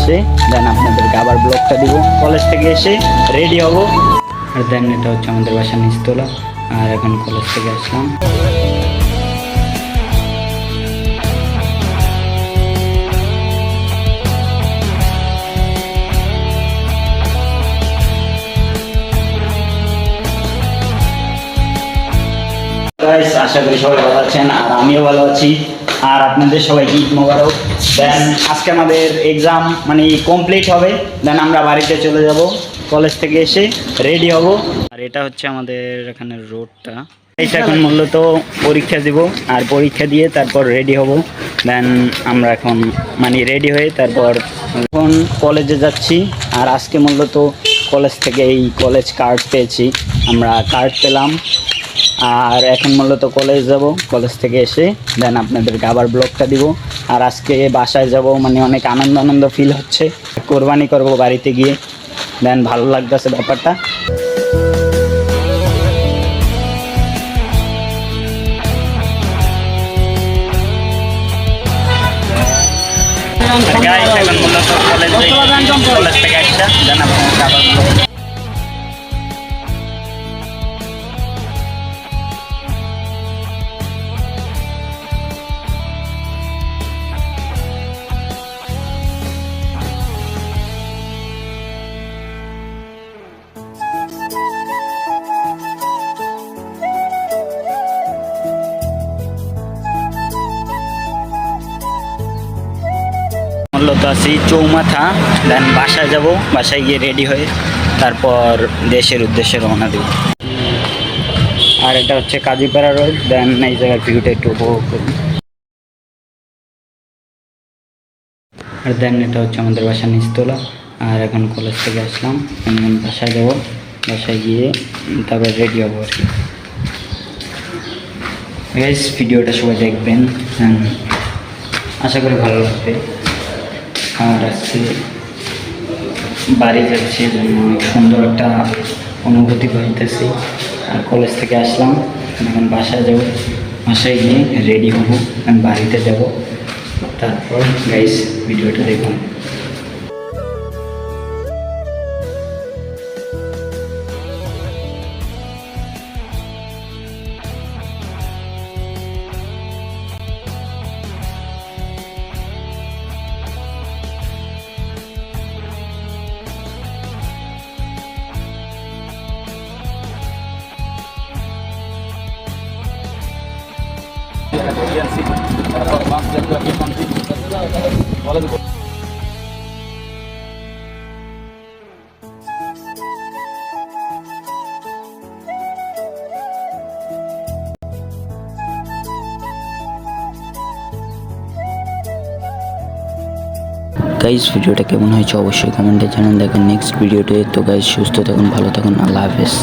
এসে, দেন আপনাদেরকে আবার ব্লগটা দিব। কলেজ থেকে এসে রেডি হব। আর দেন এটা হচ্ছে আমাদের বাসার নিচতলা। আর এখন কলেজ থেকে আসলাম। আশা করি সবাই ভালো আছেন, আর আমিও ভালো আছি। আর আপনাদের সবাইকে ঈদ মোবারক। দেন আজকে আমাদের এক্সাম মানে কমপ্লিট হবে। দেন আমরা বাড়িতে চলে যাব। কলেজ থেকে এসে রেডি হব। আর এটা হচ্ছে আমাদের এখানে রোডটা এইটা এখন মূলত পরীক্ষা দিব। আর পরীক্ষা দিয়ে তারপর রেডি হব। দেন আমরা এখন মানে রেডি হয়ে তারপর এখন কলেজে যাচ্ছি। আর আজকে মূলত কলেজ থেকে এই কলেজ কার্ড পেয়েছি। আমরা কার্ড পেলাম। আর এখন মূলত কলেজ যাব কলেজ থেকে এসে দেন আপনাদেরকে আবার ব্লগটা দিব। আর আজকে বাসায় যাব মানে অনেক আনন্দ আনন্দ ফিল হচ্ছে। কোরবানি করব বাড়িতে গিয়ে। দেন ভালো লাগতেছে ব্যাপারটা। কলেজ থেকে মূলত আছি চৌমাথা দেন বাসায় যাব, বাসায় গিয়ে রেডি হয়ে তারপর দেশের উদ্দেশ্যে রওনা দেব। আর এটা হচ্ছে কাজীপাড়া রোড দেন এই জায়গার ভিউটা একটু উপভোগ করুন। আর দেন এটা হচ্ছে আমাদের বাসার নিচতলা, আর এখন কলেজ থেকে আসলাম বাসায় যাব, বাসায় গিয়ে তারপর রেডি হব আর কি। ভিডিওটা সবাই দেখবেন আশা করি ভালো লাগবে। আর আজকে বাড়ি যাচ্ছি জন্য অনেক সুন্দর একটা অনুভূতি পাইতেছি। আর কলেজ থেকে আসলাম, এখন বাসায় যাব। বাসায় গিয়ে রেডি হব, আমি বাড়িতে যাব। তারপর গাইস ভিডিওটা দেখুন গাইজ ভিডিওটা কেমন হয়েছে অবশ্যই কমেন্টে জানান। দেখেন নেক্সট ভিডিওতে তো। গাইজ সুস্থ থাকুন, ভালো থাকুন। আল্লাহ হাফেজ।